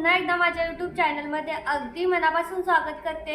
पुन्हा एकदा माझ्या यूट्यूब चॅनलमध्ये अगदी मनापासून स्वागत करते.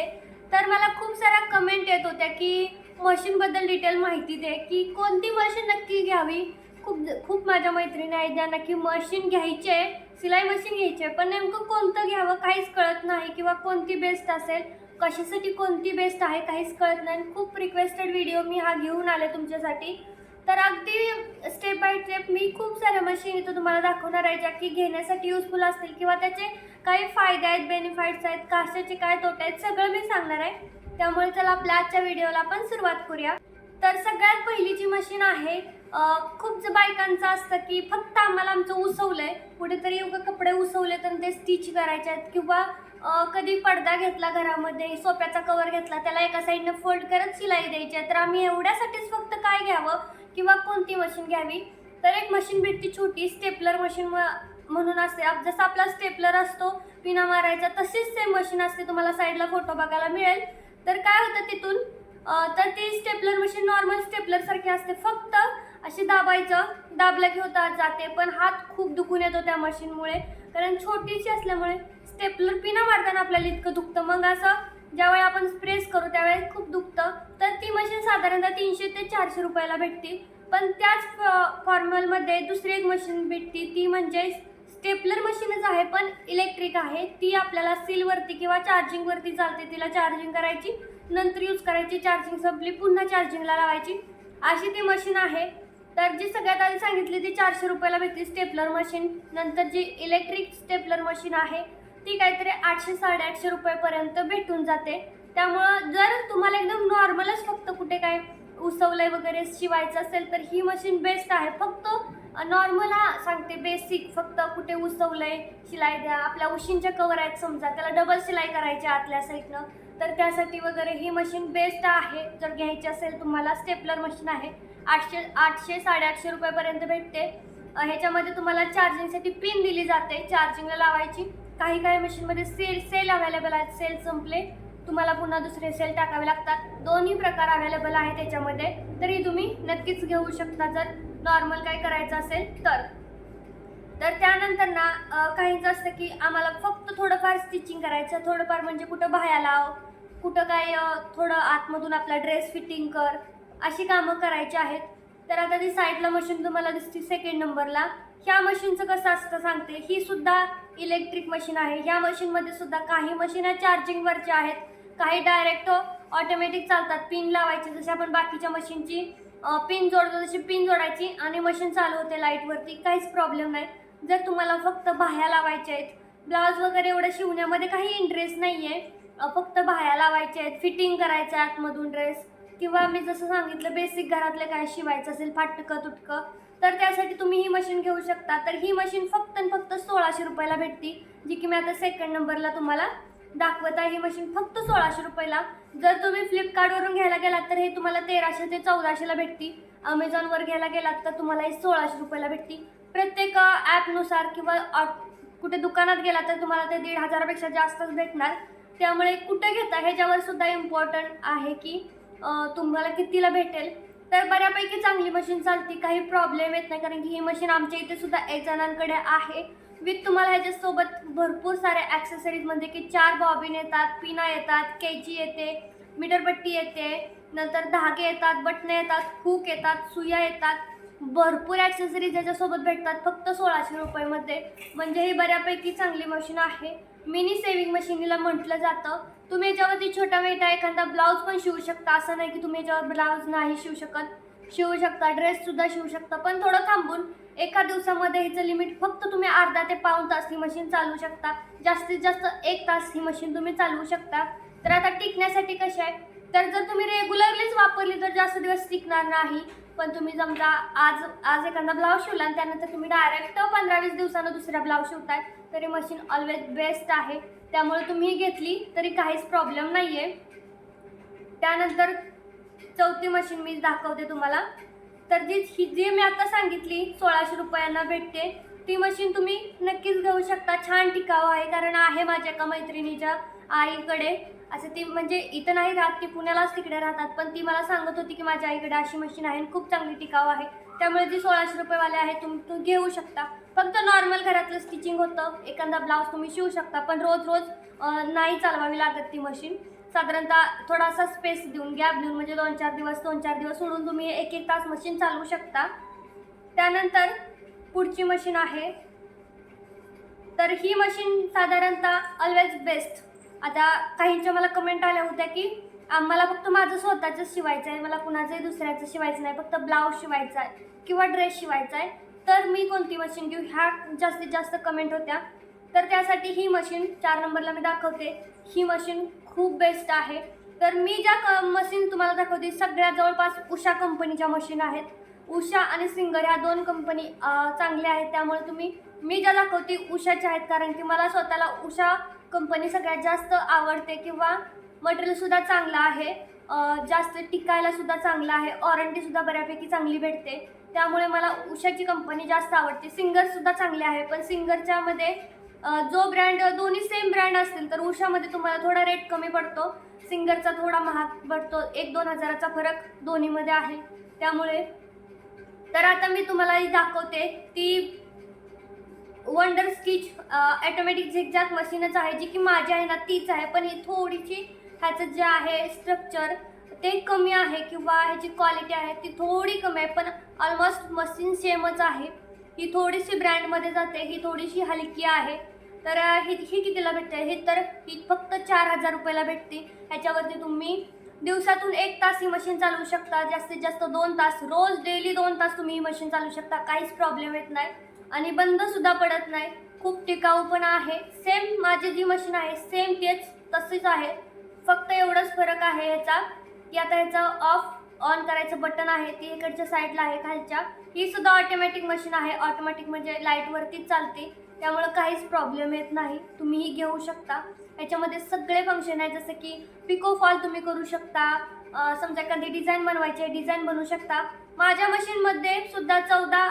तर मला खूप साऱ्या कमेंट येत होत्या की मशीनबद्दल डिटेल माहिती दे की कोणती मशीन नक्की घ्यावी? खूप खूप माझ्या मैत्रिणी आहेत ज्या नक्की मशीन घ्यायची आहे सिलाई मशीन घ्यायची आहे पण नेमकं कोणतं घ्यावं काहीच कळत नाही किंवा कोणती बेस्ट असेल कशासाठी कोणती बेस्ट आहे काहीच कळत नाही. खूप रिक्वेस्टेड व्हिडिओ मी हा घेऊन आले तुमच्यासाठी. तर अगदी स्टेप बाय स्टेप मी खूप साऱ्या मशीन इथं तुम्हाला दाखवणार आहे ज्या की घेण्यासाठी युजफुल असतील किंवा त्याचे काही फायदे आहेत बेनिफिट्स आहेत कशाचे काय तोटे आहेत सगळं मी सांगणार आहे. त्यामुळे चला आपल्या आजच्या व्हिडिओला आपण सुरुवात करूया. तर सगळ्यात पहिली जी मशीन आहे खूपच खूप बायकांचं असतं की फक्त आम्हाला आमचं उसवलं आहे कुठेतरी उगा कपडे उसवले तर ते स्टिच करायचे आहेत किंवा कधी पडदा घेतला घरामध्ये सोप्याचा कवर घेतला त्याला एका साईडनं फोल्ड करत शिलाई द्यायची आहे. तर आम्ही एवढ्यासाठीच फक्त काय घ्यावं? किंवा कोणती मशीन घ्यावी? तर एक मशीन भेटती छोटी स्टेपलर मशीन म्हणून असते. आप- जसा आपला स्टेपलर असतो पिना मारायचा तशीच सेम मशीन असते. तुम्हाला साईडला फोटो बघायला मिळेल. तर काय होतं तिथून? तर ती स्टेपलर मशीन नॉर्मल स्टेपलर सारखी असते. फक्त असे दाबायचं. दाबलं की होतात जाते. पण हात खूप दुखून येतो त्या मशीनमुळे कारण छोटीशी असल्यामुळे स्टेपलर पिना मारताना आपल्याला इतकं दुखतं. मग असं ज्यावेळी आपण प्रेस करू त्यावेळेस खूप दुखतं. तर ती मशीन साधारणतः तीनशे ते चारशे रुपयाला भेटते. पण त्याच फॉर्मलमध्ये दुसरी एक मशीन भेटते. ती म्हणजे स्टेपलर मशीनच आहे पण इलेक्ट्रिक आहे. ती आपल्याला सीलवरती किंवा चार्जिंगवरती चालते. तिला चार्जिंग करायची नंतर यूज करायची चार्जिंग संपली पुन्हा चार्जिंगला लावायची. अशी ती मशीन आहे. तर जी सगळ्यात आधी सांगितली ती चारशे रुपयाला भेटते स्टेपलर मशीन नंतर जी इलेक्ट्रिक स्टेपलर मशीन आहे ती काहीतरी आठशे साडेआठशे रुपयेपर्यंत भेटून जाते. त्यामुळं जर तुम्हाला एकदम नॉर्मलच फक्त कुठे काय उसवलंय वगैरे शिवायचं असेल तर ही मशीन बेस्ट आहे. फक्त नॉर्मल हा सांगते बेसिक फक्त कुठे उसवलंय शिलाई द्या. आपल्या उशींच्या कवर आहेत समजा त्याला डबल शिलाई करायची आतल्या साईडनं तर त्यासाठी वगैरे ही मशीन बेस्ट आहे. जर घ्यायची असेल तुम्हाला स्टेपलर मशीन आहे. आठशे आठशे साडेआठशे रुपयापर्यंत भेटते. ह्याच्यामध्ये तुम्हाला चार्जिंगसाठी पिन दिली जाते. चार्जिंगला लावायची. काही काही मशीनमध्ये सेल सेल अवेलेबल आहेत. सेल संपले. तुम्हाला पुन्हा दुसरे सेल टाकावे लागतात. दोन्ही प्रकार अवेलेबल आहे त्याच्यामध्ये तरी तुम्ही नक्कीच घेऊ शकता जर नॉर्मल काय करायचं असेल तर. तर त्यानंतर ना काहींचं असतं की आम्हाला फक्त थोडंफार स्टिचिंग करायचं. थोडंफार म्हणजे कुठं बाह्या लाव कुठं काय थोडं आतमधून आपला ड्रेस फिटिंग कर अशी कामं करायची आहेत. तर आता ती साईडला मशीन तुम्हाला दिसते सेकंड नंबरला ह्या मशीनचं कसं असतं सांगते. ही सुद्धा इलेक्ट्रिक मशीन आहे. ह्या मशीनमध्ये सुद्धा काही मशीन चार्जिंगवरच्या आहेत. काही डायरेक्ट ऑटोमॅटिक चालतात. पिन लावायची जशी आपण बाकीच्या मशीनची पिन जोडतो तशी पिन जोडायची आणि मशीन चालू होते लाईटवरती काहीच प्रॉब्लेम नाही. जर तुम्हाला फक्त बाह्या लावायच्या आहेत ब्लाऊज वगैरे एवढं शिवण्यामध्ये काही इंटरेस्ट नाही आहे फक्त बाह्या लावायच्या आहेत. फिटिंग करायचं आहे आतमधून ड्रेस किंवा मी जसं सांगितलं बेसिक घरातलं काय शिवायचं असेल फाटकं तुटकं तर त्यासाठी तुम्ही ही मशीन घेऊ शकता. तर ही मशीन फक्त आणि फक्त सोळाशे रुपयाला भेटती जी की मी आता सेकंड नंबरला तुम्हाला दाखवत आहे. ही मशीन फक्त सोळाशे रुपयाला. जर तुम्ही फ्लिपकार्टवरून घ्यायला गेलात तर हे तुम्हाला तेराशे ते चौदाशेला भेटती. अमेझॉनवर घ्यायला गेलात तर तुम्हाला हे सोळाशे रुपयाला भेटती. प्रत्येक ॲपनुसार किंवा कुठे दुकानात गेला तर तुम्हाला ते दीड हजारापेक्षा जास्तच भेटणार. त्यामुळे कुठे घेता ह्याच्यावर सुद्धा इम्पॉर्टंट आहे की तुम्हाला कितीला भेटेल. तर बऱ्यापैकी चांगली मशीन चालते काही प्रॉब्लेम येत नाही कारण की ही मशीन आमच्या इथे सुद्धा एक जणांकडे आहे. विथ तुम्हाला ह्याच्यासोबत भरपूर साऱ्या ॲक्सेसरीज म्हणजे की चार बॉबिन येतात पिना येतात कैची येते मीटरपट्टी येते नंतर धागे येतात बटणे येतात हुक येतात सुया येतात. भरपूर ॲक्सेसरीज याच्यासोबत भेटतात फक्त सोळाशे रुपयामध्ये. म्हणजे ही बऱ्यापैकी चांगली मशीन आहे. मिनी सेविंग मशीनीला म्हटलं जातं. तुम्ही याच्यावरती छोटा वेटा एखादा ब्लाऊज पण शिवू शकता. असं नाही की तुम्ही याच्यावर ब्लाऊज नाही शिवू शकत. शिवू शकता ड्रेससुद्धा शिवू शकता. पण थोडं थांबून एका दिवसामध्ये हिचं लिमिट फक्त तुम्ही अर्धा ते पाऊण तास ही मशीन चालवू शकता. जास्तीत जास्त एक तास ही मशीन तुम्ही चालवू शकता. तर आता टिकण्यासाठी कशी आहे? तर जर तुम्ही रेग्युलरलीच वापरली तर जास्त दिवस टिकणार नाही. पण तुम्ही समजा आज आज एखादा ब्लाऊज शिवला आणि त्यानंतर तुम्ही डायरेक्ट पंधरा वीस दिवसानं दुसरा ब्लाऊज शिवताय तरी मशीन ऑलवेज बेस्ट आहे. त्यामुळे तुम्ही घेतली तरी काहीच प्रॉब्लेम नाही आहे त्यानंतर चौथी मशीन मी दाखवते तुम्हाला. तर जी ही जी मी आता सांगितली सोळाशे रुपयांना भेटते ती मशीन तुम्ही नक्कीच घेऊ शकता. छान टिकाऊ आहे कारण आहे माझ्या एका मैत्रिणीच्या आईकडे. असं ती म्हणजे इथं नाही राहत ती पुण्यालाच तिकडे राहतात. पण ती मला सांगत होती की माझ्या आईकडे अशी मशीन आहे आणि खूप चांगली टिकाऊ आहे. त्यामुळे जी सोळाशे रुपयेवाले आहे तुम्ही तुम्ही घेऊ शकता. फक्त नॉर्मल घरातलं स्टिचिंग होतं. एखादा ब्लाऊज तुम्ही शिवू शकता. पण रोज रोज नाही चालवावी लागत ती मशीन साधारणतः थोडासा स्पेस देऊन गॅप देऊन म्हणजे दोन चार दिवस दोन चार दिवस सोडून तुम्ही एक एक तास मशीन चालवू शकता. त्यानंतर पुढची मशीन आहे. तर ही मशीन साधारणतः ऑलवेज बेस्ट आता काहींच्या मला कमेंट आल्या होत्या की आम्हाला फक्त माझं स्वतःचं शिवायचं आहे. मला कुणाचंही दुसऱ्याचं शिवायचं नाही. फक्त ब्लाऊज शिवायचा आहे किंवा ड्रेस शिवायचा आहे. तर मी कोणती मशीन घेऊ? ह्या जास्तीत जास्त कमेंट होत्या. तर त्यासाठी ही मशीन चार नंबरला मी दाखवते. ही मशीन खूप बेस्ट आहे. तर मी ज्या क मशीन तुम्हाला दाखवते सगळ्या जवळपास उषा कंपनीच्या मशीन आहेत. उषा आणि सिंगर ह्या दोन कंपनी चांगल्या आहेत. त्यामुळे तुम्ही मी ज्या दाखवते उषाच्या आहेत. कारण की मला स्वतःला उषा कंपनी सगळ्यात जास्त आवडते किंवा मटेरियलसुद्धा चांगलं आहे. जास्त टिकायला सुद्धा चांगलं आहे. वॉरंटीसुद्धा बऱ्यापैकी चांगली भेटते. त्यामुळे मला उषाची कंपनी जास्त आवडते. सिंगरसुद्धा चांगले आहे. पण सिंगरच्या मध्ये जो ब्रँड दोन्ही सेम ब्रँड असतील तर उषामध्ये तुम्हाला थोडा रेट कमी पडतो. सिंगरचा थोडा महाग पडतो. एक दोन हजाराचा फरक दोन्हीमध्ये आहे. त्यामुळे तर आता मी तुम्हाला ही दाखवते. ती वंडर स्टिच ॲटोमॅटिक झिकझॅक मशीनच आहे. जी की माझी आहे ना तीच आहे. पण ही थोडीशी ह्याचं जे आहे स्ट्रक्चर ते कमी आहे किंवा ह्याची क्वालिटी आहे ती थोडी कमी आहे पण ऑलमोस्ट मशीन सेमच आहे. ही थोडीशी ब्रँडमध्ये जाते ही थोडीशी हलकी आहे. तर ही ही कितीला भेटते? हे तर ही फक्त चार हजार रुपयाला भेटते. ह्याच्यावरती तुम्ही दिवसातून एक तास ही मशीन चालवू शकता. जास्तीत जास्त दोन तास रोज डेली दोन तास तुम्ही ही मशीन चालवू शकता. काहीच प्रॉब्लेम येत नाही. आणि बंदसुद्धा पडत नाही. खूप टिकाऊ पण आहे. सेम माझी जी मशीन आहे सेम तेच तसेच आहे. फक्त एवढंच फरक आहे ह्याचा की आता ह्याचं ऑफ ऑन करायचं बटन आहे ती इकडच्या साईडला आहे खालच्या. ही सुद्धा ऑटोमॅटिक मशीन आहे. ऑटोमॅटिक म्हणजे लाईटवरतीच चालते. त्यामुळं काहीच प्रॉब्लेम येत नाही. तुम्ही ही घेऊ शकता. याच्यामध्ये सगळे फंक्शन आहे जसं की पिको फॉल तुम्ही करू शकता. समजा एखादी डिझाईन बनवायची आहे डिझाईन बनवू शकता. माझ्या मशीनमध्ये सुद्धा चौदा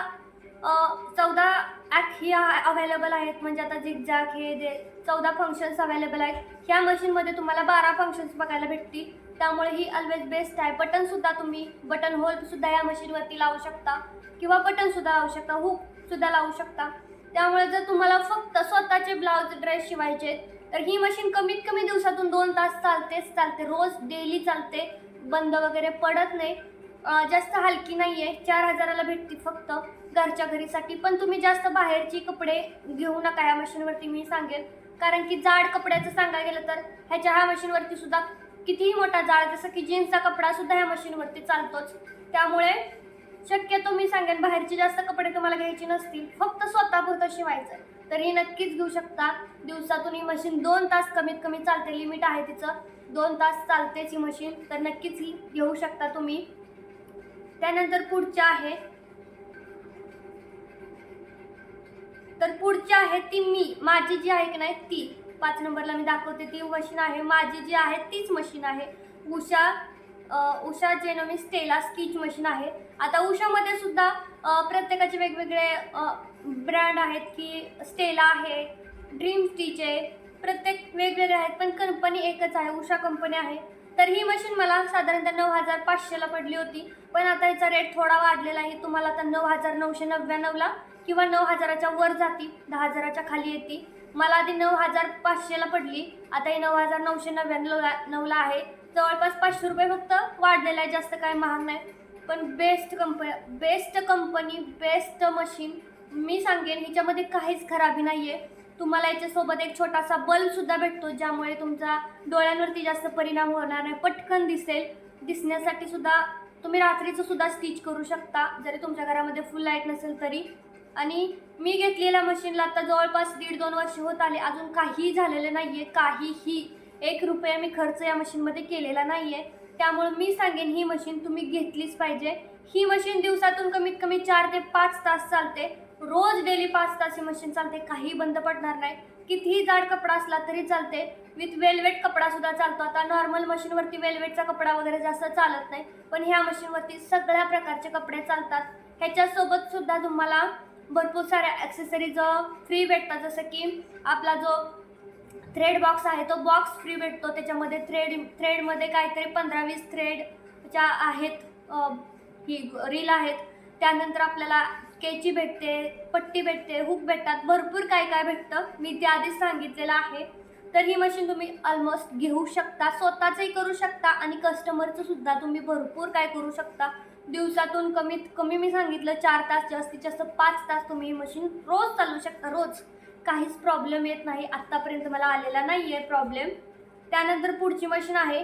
चौदा ॲक ही अवेलेबल आहेत. म्हणजे आता झिगझॅग हे जे चौदा फंक्शन्स अवेलेबल आहेत. ह्या मशीनमध्ये तुम्हाला बारा फंक्शन्स बघायला भेटतील. त्यामुळे ही ऑलवेज बेस्ट आहे. बटनसुद्धा तुम्ही बटन होलसुद्धा या मशीनवरती लावू शकता. किंवा बटनसुद्धा लावू शकता. हुकसुद्धा लावू शकता. त्यामुळे जर तुम्हाला फक्त स्वतःचे ब्लाऊज ड्रेस शिवायचे तर ही मशीन कमीत कमी दिवसातून दोन तास चालतेच चालते. रोज डेली चालते. बंद वगैरे पडत नाही. जास्त हलकी नाही आहे चार हजाराला भेटते फक्त. घरच्या घरीसाठी. पण तुम्ही जास्त बाहेरची कपडे घेऊ नका. या मशीनवरती मी सांगेन. कारण की जाड कपड्याचं सांगायला गेलं तर ह्याच्या ह्या मशीनवरती सुद्धा कितीही मोठा जाड जसं की जीन्सचा कपडा सुद्धा ह्या मशीनवरती चालतोच. त्यामुळे शक्यतो मी सांगेन बाहेरचे जास्त कपडे तुम्हाला घ्यायचे नसतील फक्त स्वतःपुरतं शिवायचं. आहे. तर ही नक्कीच घेऊ शकता. दिवसातून ही मशीन दोन तास कमीत कमी चालते लिमिट आहे तिचं. दोन तास चालतेच ही मशीन तर नक्कीच ही घेऊ शकता तुम्ही. त्यानंतर पुढच्या आहे तर पुढची आहे ती मी. माझी जी आहे की नाही ती. पाच नंबरला मी दाखवते. ती मशीन आहे. माझी जी आहे तीच मशीन आहे. Usha Usha Janome Stella stitch machine आहे. आता उषामध्ये सुद्धा प्रत्येकाचे वेगवेगळे ब्रँड आहेत की स्टेला आहे ड्रीम स्टिच आहे. प्रत्येक वेगवेगळे आहेत पण कंपनी एकच आहे. उषा कंपनी आहे. तर ही मशीन मला साधारणतः नऊ हजार पाचशेला पडली होती. पण आता ह्याचा रेट थोडा वाढलेला आहे. तुम्हाला आता नऊ हजार नऊशे नव्याण्णवला किंवा नऊ हजाराच्या वर जाती दहा हजाराच्या खाली येते. मला आधी नऊ हजार पाचशेला पडली. आता ही नऊ हजार नऊशे नव्याण्णवला नऊला आहे. जवळपास पाचशे रुपये फक्त वाढलेला आहे जास्त काय महाग नाही. पण best company best company best machine मी सांगेन हिच्यामध्ये काहीच खराबी नाही आहे तुम्हाला याच्यासोबत एक छोटासा बल्बसुद्धा भेटतो ज्यामुळे तुमचा डोळ्यांवरती जास्त परिणाम होणार नाही. पटकन दिसेल. दिसण्यासाठी सुद्धा तुम्ही रात्रीचं सुद्धा स्टिच करू शकता. जरी तुमच्या घरामध्ये फुल लाइट नसेल तरी. आणि मी घेतलेल्या मशीनला आता जवळपास दीड दोन वर्ष होत आले. अजून काहीही झालेलं नाही आहे काहीही एक रुपया मी खर्च या मशीनमध्ये केलेला नाही आहे त्यामुळे मी सांगेन ही मशीन तुम्ही घेतलीच पाहिजे. ही मशीन दिवसातून कमीत कमी चार ते पाच तास चालते. रोज डेली पाच तास ही मशीन चालते. काही बंद पडणार नाही. कितीही जाड कपडा असला तरी चालते. विथ वेलवेट कपडा सुद्धा चालतो. आता नॉर्मल मशीनवरती वेलवेटचा कपडा वगैरे जास्त चालत नाही. पण ह्या मशीनवरती सगळ्या प्रकारचे कपडे चालतात. ह्याच्यासोबत सुद्धा तुम्हाला भरपूर साऱ्या ॲक्सेसरीज फ्री भेटतात. जसं की आपला जो थ्रेड बॉक्स आहे तो बॉक्स फ्री भेटतो. त्याच्यामध्ये थ्रेड थ्रेडमध्ये काहीतरी पंधरा वीस थ्रेडच्या आहेत ही रील आहेत. त्यानंतर आपल्याला केची भेटते पट्टी भेटते हुक भेटतात. भरपूर काय काय भेटतं. मी ते आधीच सांगितलेलं आहे. तर ही मशीन तुम्ही ऑलमोस्ट घेऊ शकता. स्वतःचंही करू शकता आणि कस्टमरचं सुद्धा तुम्ही भरपूर काय करू शकता. दिवसातून कमीत कमी मी सांगितलं चार तास जास्तीत जास्त पाच तास तुम्ही ही मशीन रोज चालवू शकता रोज. काहीच प्रॉब्लेम येत नाही. आत्तापर्यंत मला आलेला नाही आहे प्रॉब्लेम त्यानंतर पुढची मशीन आहे.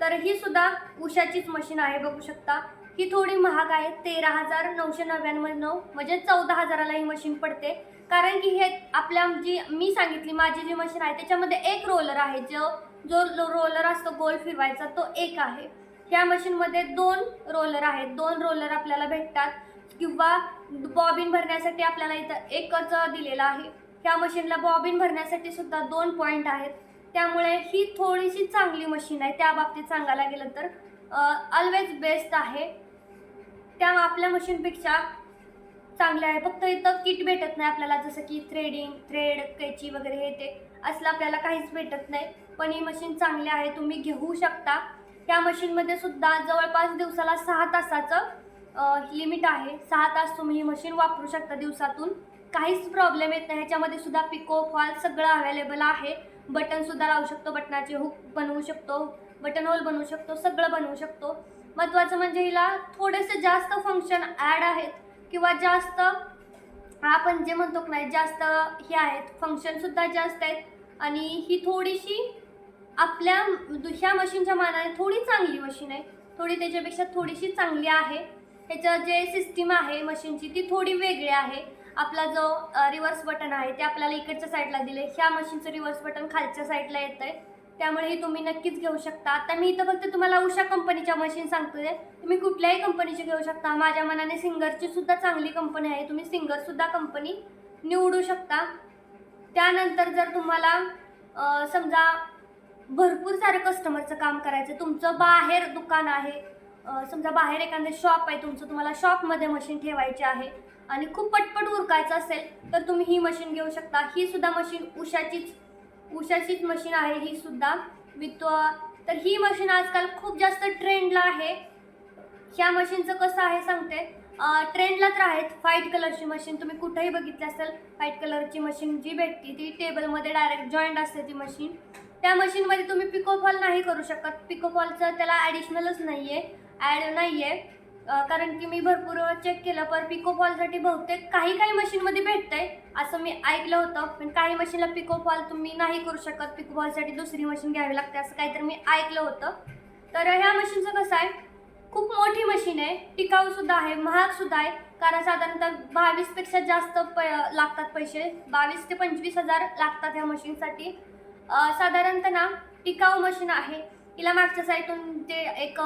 तर ही सुद्धा उशाचीच मशीन आहे बघू शकता. ही थोडी महाग आहे. तेरा हजार नऊशे नव्याण्णव म्हणजे चौदा हजाराला ही मशीन पडते. कारण की हे आपल्या जी मी सांगितली माझी जी मशीन आहे त्याच्यामध्ये एक रोलर आहे. जो जो रोलर असतो गोल फिरवायचा तो एक आहे. ह्या मशीनमध्ये दोन रोलर आहेत. दोन रोलर आपल्याला भेटतात. किंवा बॉबिन भरण्यासाठी आपल्याला इथं एकच दिलेला आहे. ह्या मशीनला बॉबिन भरण्यासाठी सुद्धा दोन पॉईंट आहेत. त्यामुळे ही थोडीशी चांगली मशीन आहे. त्या बाबतीत सांगायला गेलं तर ऑलवेज बेस्ट आहे. त्या आपल्या मशीनपेक्षा चांगले आहे. फक्त इथं किट भेटत नाही आपल्याला. जसं की थ्रेडिंग थ्रेड कैची वगैरे हे ते असलं आपल्याला काहीच भेटत नाही. पण ही मशीन चांगली आहे. तुम्ही घेऊ शकता. त्या मशीनमध्ये सुद्धा जवळपास दिवसाला सहा तासाचं लिमिट आहे. सहा तास तुम्ही ही मशीन वापरू शकता दिवसातून. काहीच प्रॉब्लेम येत नाही. ह्याच्यामध्ये सुद्धा पिको फॉल सगळं अवेलेबल आहे. बटन सुद्धा लावू शकतो बटनाचे हुक बनवू शकतो बटन होल बनवू शकतो सगळं बनवू शकतो. महत्त्वाचं म्हणजे हिला थोडेसे जास्त फंक्शन ॲड आहेत किंवा जास्त आपण जे म्हणतो की नाही जास्त हे आहेत फंक्शनसुद्धा जास्त आहेत. आणि ही थोडीशी आपल्या ह्या मशीनच्या मानाने थोडी चांगली मशीन आहे. थोडी त्याच्यापेक्षा थोडीशी चांगली आहे. ह्याचं जे सिस्टीम आहे मशीनची ती थोडी वेगळी आहे. आपला जो रिव्हर्स बटन आहे ते आपल्याला इकडच्या साईडला दिले ह्या मशीनचं रिव्हर्स बटन खालच्या साईडला येतं आहे त्यामुळे हे तुम्ही नक्कीच घेऊ शकता. आता मी इथं फक्त तुम्हाला उषा कंपनीच्या मशीन सांगतोय. तुम्ही कुठल्याही कंपनीची घेऊ शकता. माझ्या मनाने सिंगरची सुद्धा चांगली कंपनी आहे. तुम्ही सिंगरसुद्धा कंपनी निवडू शकता. त्यानंतर जर तुम्हाला समजा भरपूर सारं कस्टमरचं काम करायचं. तुमचं बाहेर दुकान आहे. समजा बाहेर एखादं शॉप आहे तुमचं तुम्हाला शॉपमध्ये मशीन ठेवायची आहे आणि खूप पटपट उरकायचं असेल तर तुम्ही ही मशीन घेऊ शकता. ही सुद्धा मशीन उषाचीच उषाचीच मशीन आहे. ही सुद्धा विथ तर ही मशीन आजकाल खूप जास्त ट्रेंडला आहे. ह्या मशीनचं कसं आहे सांगते. ट्रेंडला तर आहेत व्हाईट कलरची मशीन तुम्ही कुठेही बघितली असेल व्हाईट कलरची मशीन जी भेटते ती टेबलमध्ये डायरेक्ट जॉईंट असते ती मशीन त्या मशीनमध्ये तुम्ही पिकोफॉल नाही करू शकत. पिकोफॉलचं त्याला ॲडिशनलच नाही आहे ॲड नाही आहे कारण की मी भरपूर चेक केलं पण पिकोफॉलसाठी बहुतेक काही काही मशीनमध्ये भेटतं आहे असं मी ऐकलं होतं पण काही मशीनला पिकोफॉल तुम्ही नाही करू शकत. पिकोफॉलसाठी दुसरी मशीन घ्यावी लागते असं काहीतरी मी ऐकलं होतं. तर ह्या मशीनचं कसं आहे खूप मोठी मशीन आहे टिकाऊसुद्धा आहे महागसुद्धा आहे. कारण साधारणतः बावीसपेक्षा जास्त प लागतात पैसे. बावीस ते पंचवीस हजार लागतात ह्या मशीनसाठी साधारणतः ना टिकाऊ मशीन आहे. तिला मागच्या साईडून ते एक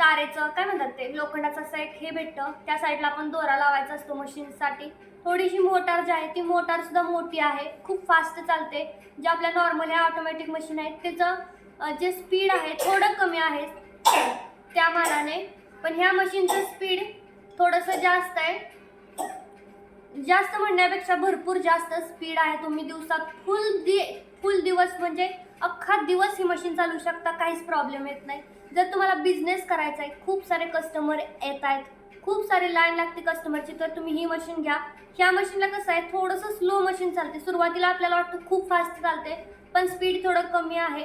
तारेचं काय म्हणतात ते लोखंडाचं असं एक हे भेटतं. त्या साईडला आपण दोरा लावायचा असतो मशीनसाठी. थोडीशी मोटार जी आहे ती मोटार सुद्धा मोठी आहे. खूप फास्ट चालते. जे आपल्या नॉर्मल ह्या ऑटोमॅटिक मशीन आहेत त्याचं जे स्पीड आहे थोडं कमी आहे त्या मानाने. पण ह्या मशीनचं स्पीड थोडंसं जास्त आहे. जास्त म्हणण्यापेक्षा भरपूर जास्त स्पीड आहे. तुम्ही दिवसात फुल दि फुल दिवस म्हणजे अख्खा दिवस ही मशीन चालू शकता काहीच प्रॉब्लेम येत नाही. जर तुम्हाला बिझनेस करायचा आहे खूप सारे कस्टमर येत आहेत खूप सारे लाईन लागते कस्टमरची तर तुम्ही ही मशीन घ्या. ह्या मशीनला कसं आहे थोडंसं स्लो मशीन चालते. सुरुवातीला आपल्याला वाटतं खूप फास्ट चालते पण स्पीड थोडं कमी आहे.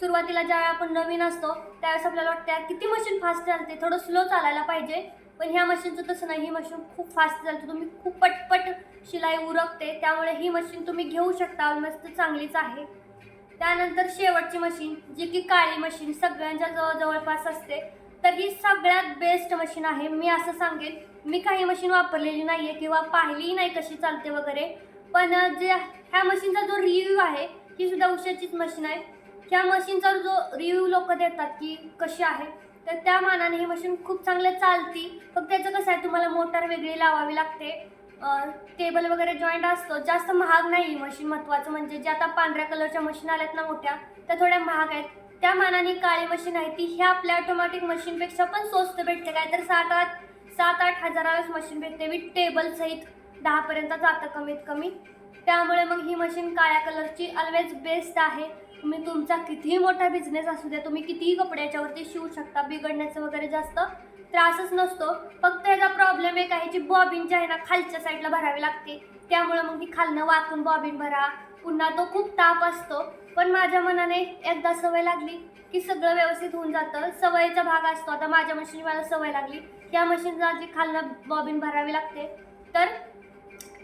सुरुवातीला ज्यावेळी आपण नवीन असतो त्यावेळेस आपल्याला वाटतं किती मशीन फास्ट चालते थोडं स्लो चालायला पाहिजे. पण ह्या मशीनचं तसं नाही. ही मशीन खूप फास्ट चालते तुम्ही खूप पटपट शिलाई उरकते. त्यामुळे ही मशीन तुम्ही घेऊ शकता. मस्त चांगलीच आहे. त्यानंतर शेवटची मशीन जी की काळी मशीन सगळ्यांच्या जवळ जवळपास असते. तर ही सगळ्यात बेस्ट मशीन आहे. मी असं सांगेन. मी काही मशीन वापरलेली नाही आहे किंवा पाहिलीही नाही कशी चालते वगैरे. पण जे ह्या मशीनचा जो रिव्ह्यू आहे ही सुद्धा उशाचीच मशीन आहे. ह्या मशीनचा जो रिव्ह्यू लोक देतात की कशी आहे तर त्या मानाने ही मशीन खूप चांगलं चालती. फक्त त्याचं कसं आहे तुम्हाला मोटार वेगळी लावावी लागते. टेबल वगैरे जॉईंट असतो. जास्त महाग नाही ही मशीन महत्त्वाचं म्हणजे जे आता पांढऱ्या कलरच्या मशीन आल्यात ना मोठ्या त्या थोड्या महाग आहेत. त्या मानाने काळी मशीन आहे ती. ह्या आपल्या ऑटोमॅटिक मशीनपेक्षा पण स्वस्त भेटते. काय तर सात आठ सात आठ हजारालाच मशीन भेटते. विथ टेबल सहित दहापर्यंत जातं कमीत कमी. त्यामुळे मग ही मशीन काळ्या कलरची ऑलवेज बेस्ट आहे. तुम्ही तुमचा कितीही मोठा बिझनेस असू द्या तुम्ही कितीही कपडे याच्यावरती शिवू शकता बिघडण्याचं वगैरे जास्त त्रासच नसतो. फक्त याचा प्रॉब्लेम एक आहे जी बॉबिन जी आहे ना खालच्या साईडला भरावी लागते. त्यामुळे मग ती खालनं वाकून बॉबिन भरा. पुन्हा तो खूप ताप असतो. पण माझ्या मनाने एकदा सवय लागली की सगळं व्यवस्थित होऊन जातं. सवयीचा भाग असतो. आता माझ्या मशीनची मला सवय लागली. त्या मशीनला जी खालनं बॉबिन भरावी लागते. तर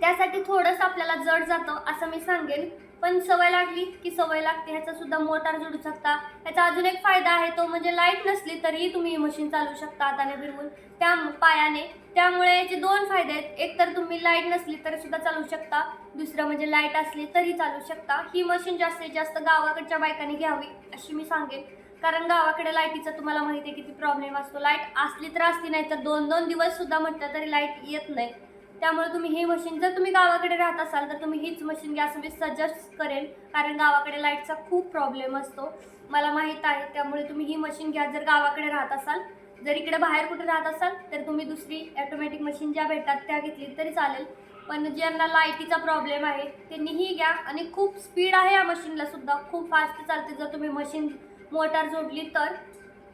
त्यासाठी थोडंसं आपल्याला जड जातं असं मी सांगेन. पण सवय लागली की सवय लागते ह्याचा सुद्धा मोटार जोडू शकता. ह्याचा अजून एक फायदा आहे तो म्हणजे लाइट नसली तरीही तुम्ही मशीन चालवू शकता हाताने फिरवून. त्या पायाने. त्यामुळे याचे दोन फायदे आहेत. एक तर तुम्ही लाइट नसली तरी सुद्धा चालवू शकता. दुसरं म्हणजे लाइट असली तरी चालू शकता. ही मशीन जास्तीत जास्त गावाकडच्या बायकांनी घ्यावी अशी मी सांगेन. कारण गावाकडे लाईटीचा तुम्हाला माहिती आहे किती प्रॉब्लेम असतो. लाइट असली तर असली नाही तर दोन दोन दिवस सुद्धा म्हटलं तरी लाइट येत नाही. त्यामुळे तुम्ही ही मशीन जर तुम्ही गावाकडे राहत असाल तर तुम्ही हीच मशीन घ्या. असं मी सजेस्ट करेन. कारण गावाकडे लाईटचा खूप प्रॉब्लेम असतो. मला माहीत आहे त्यामुळे तुम्ही ही मशीन घ्या. जर गावाकडे राहत असाल जर इकडे बाहेर कुठे राहत असाल तर तुम्ही दुसरी ॲटोमॅटिक मशीन ज्या भेटतात त्या घेतली तरी चालेल. पण ज्यांना लाईटीचा प्रॉब्लेम आहे त्यांनीही घ्या. आणि खूप स्पीड आहे या मशीनला सुद्धा. खूप फास्ट चालते. जर तुम्ही मशीन मोटार जोडली तर.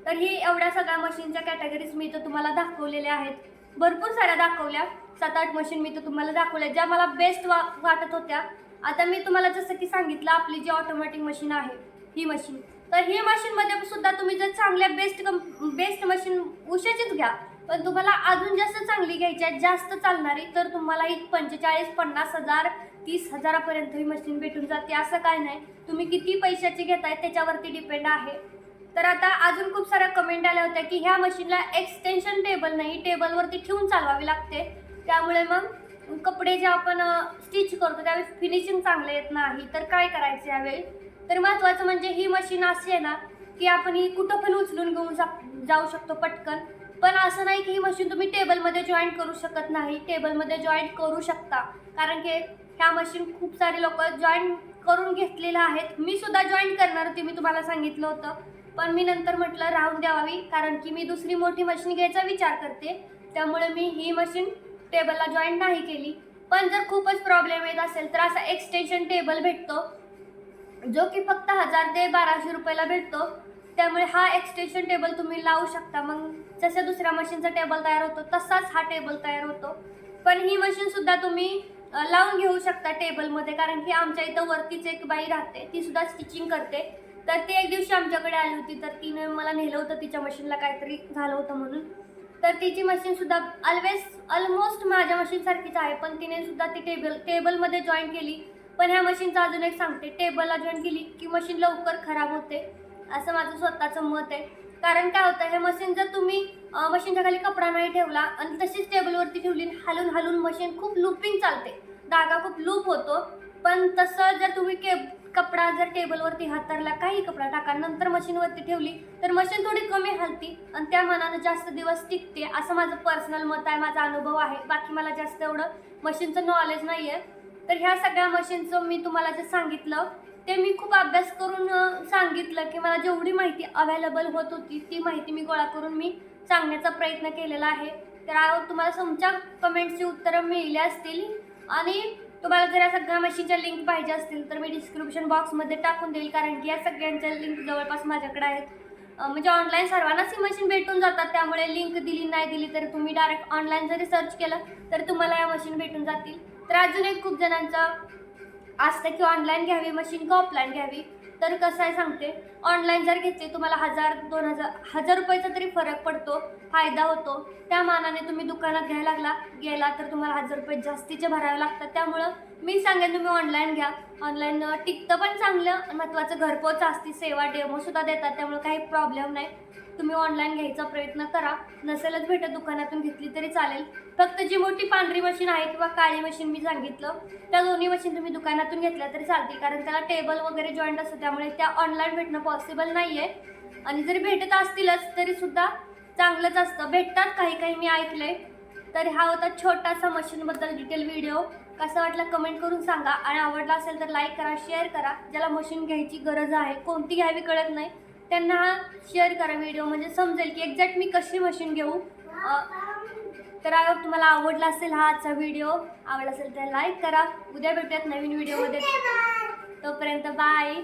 तर ही एवढ्या सगळ्या मशीनच्या कॅटेगरीज मी तर तुम्हाला दाखवलेल्या आहेत. भरपूर साऱ्या दाखवल्या. सात आठ मशीन मी तर तुम्हाला दाखवल्या ज्या मला बेस्ट वा वाटत होत्या. आता मी तुम्हाला जसं की सांगितलं आपली जी ऑटोमॅटिक मशीन आहे ही मशीन तर ही मशीनमध्ये सुद्धा तुम्ही जर चांगल्या बेस्ट कम बेस्ट मशीन उशाचीच घ्या पण तुम्हाला अजून जास्त चांगली घ्यायची आहे जास्त चालणारी तर तुम्हाला ही पंचेचाळीस पन्नास हजार तीस हजारापर्यंत ही मशीन भेटून जाते. असं काय नाही तुम्ही किती पैशाची घेताय त्याच्यावरती डिपेंड आहे. तर आता अजून खूप साऱ्या कमेंट आल्या होत्या की ह्या मशीनला एक्सटेन्शन टेबल नाही टेबलवरती ठेवून चालवावी लागते. त्यामुळे मग कपडे जे आपण स्टिच करतो त्यावेळेस फिनिशिंग चांगले येत नाही. तर काय करायचं यावेळी? तर महत्त्वाचं म्हणजे ही मशीन अशी आहे ना की आपण ही कुठं पण उचलून घेऊन जा- जाऊ शकतो पटकन. पण असं नाही की ही मशीन तुम्ही टेबलमध्ये जॉईंट करू शकत नाही. टेबलमध्ये जॉईंट करू शकता. कारण की ह्या मशीन खूप सारे लोक जॉईंट करून घेतलेल्या आहेत. मी सुद्धा जॉईंट करणार होती मी तुम्हाला सांगितलं होतं. पण मी नंतर म्हटलं राहून द्यावी कारण की मी दुसरी मोठी मशीन घ्यायचा विचार करते. त्यामुळे मी ही मशीन टेबलला जॉईन नाही केली. पण जर खूपच प्रॉब्लेम येत असेल तर असा एक्सटेन्शन टेबल भेटतो. जो की फक्त हजार ते बाराशे रुपयाला भेटतो. त्यामुळे हा एक्सटेन्शन टेबल तुम्ही लावू शकता. मग जसं दुसऱ्या मशीनचा टेबल तयार होतो तसाच हा टेबल तयार होतो. पण ही मशीनसुद्धा तुम्ही लावून घेऊ शकता टेबलमध्ये कारण की आमच्या इथं वरतीच एक बाई राहते. ती सुद्धा स्टिचिंग करते. तर ती एक दिवशी आमच्याकडे आली होती. तर तिने मला नेलं होतं तिच्या मशीनला काहीतरी झालं होतं म्हणून. तर तिची मशीन सुद्धा ऑलवेज ऑलमोस्ट माझ्या मशीनसारखीच आहे. पण तिने सुद्धा ती टेबल टेबलमध्ये जॉईन केली. पण ह्या मशीनचं अजून एक सांगते. टेबलला जॉईन केली की मशीन लवकर खराब होते. असं माझं स्वतःचं मत आहे. कारण काय होतं हे मशीन जर तुम्ही मशीनच्या खाली कपडा नाही ठेवला आणि तशीच टेबलवरती ठेवली हलून हलून मशीन खूप लुपिंग चालते. धागा खूप लूप होतो. पण तसं जर तुम्ही के कपडा जर टेबलवरती हातरला काही कपडा टाका नंतर मशीनवरती ठेवली तर मशीन थोडी कमी हलती आणि त्या मनानं जास्त दिवस टिकते असं माझं पर्सनल मत आहे माझा अनुभव आहे. बाकी मला जास्त एवढं मशीनचं नॉलेज नाही आहे तर ह्या सगळ्या मशीनचं मी तुम्हाला जे सांगितलं ते मी खूप अभ्यास करून सांगितलं की मला जेवढी माहिती अवेलेबल होत होती ती माहिती मी गोळा करून मी सांगण्याचा प्रयत्न केलेला आहे. तर तुम्हाला तुमच्या कमेंट्सची उत्तरं मिळली असतील आणि तुम्हाला जर या सगळ्या मशीनच्या लिंक पाहिजे असतील तर मी डिस्क्रिप्शन बॉक्समध्ये टाकून देईल कारण की या सगळ्यांच्या लिंक जवळपास माझ्याकडे आहेत. म्हणजे ऑनलाईन सर्वांनाच ही मशीन भेटून जातात त्यामुळे लिंक दिली नाही दिली तर तुम्ही डायरेक्ट ऑनलाईन जरी सर्च केलं तर तुम्हाला या मशीन भेटून जातील. तर अजून एक खूप जणांचं असतं की ऑनलाईन घ्यावी मशीन का ऑफलाईन घ्यावी? तर कसं आहे सांगते? ऑनलाईन जर घेतली तुम्हाला हजार दोन हजार हजार रुपयाचा तरी फरक पडतो फायदा होतो. त्या मानाने तुम्ही दुकानात घ्यायला लागला गेला तर तुम्हाला हजार रुपये जास्तीचे भरावे लागतात. त्यामुळं मी सांगेन तुम्ही ऑनलाईन घ्या. ऑनलाईन टिकतं पण चांगलं महत्त्वाचं घरपोच असते सेवा डेमोसुद्धा देतात. त्यामुळे काही प्रॉब्लेम नाही. तुम्ही ऑनलाईन घ्यायचा प्रयत्न करा. नसेलच भेटत दुकानातून घेतली तरी चालेल. फक्त जी मोठी पांढरी मशीन आहे किंवा काळी मशीन मी सांगितलं त्या दोन्ही मशीन तुम्ही दुकानातून घेतल्या तरी चालतील. कारण त्याला टेबल वगैरे जॉईंट असतं त्यामुळे त्या ऑनलाईन भेटणं पॉसिबल नाही आहे आणि जरी भेटत असतीलच तरी सुद्धा चांगलंच असतं. भेटतात काही काही मी ऐकले तर हा होता छोटासा मशीनबद्दल डिटेल व्हिडिओ कसा वाटला कमेंट करून सांगा. आणि आवडला असेल तर लाईक करा शेअर करा. ज्याला मशीन घ्यायची गरज आहे कोणती घ्यावी कळत नाही त्यांना हा शेअर करा व्हिडिओ म्हणजे समजेल की एक्झॅक्ट मी कशी मशीन घेऊ. तर अ, तुम्हाला आवडला असेल हा आजचा व्हिडिओ आवडला असेल तर लाईक करा. उद्या भेटूयात नवीन व्हिडिओमध्ये तोपर्यंत बाय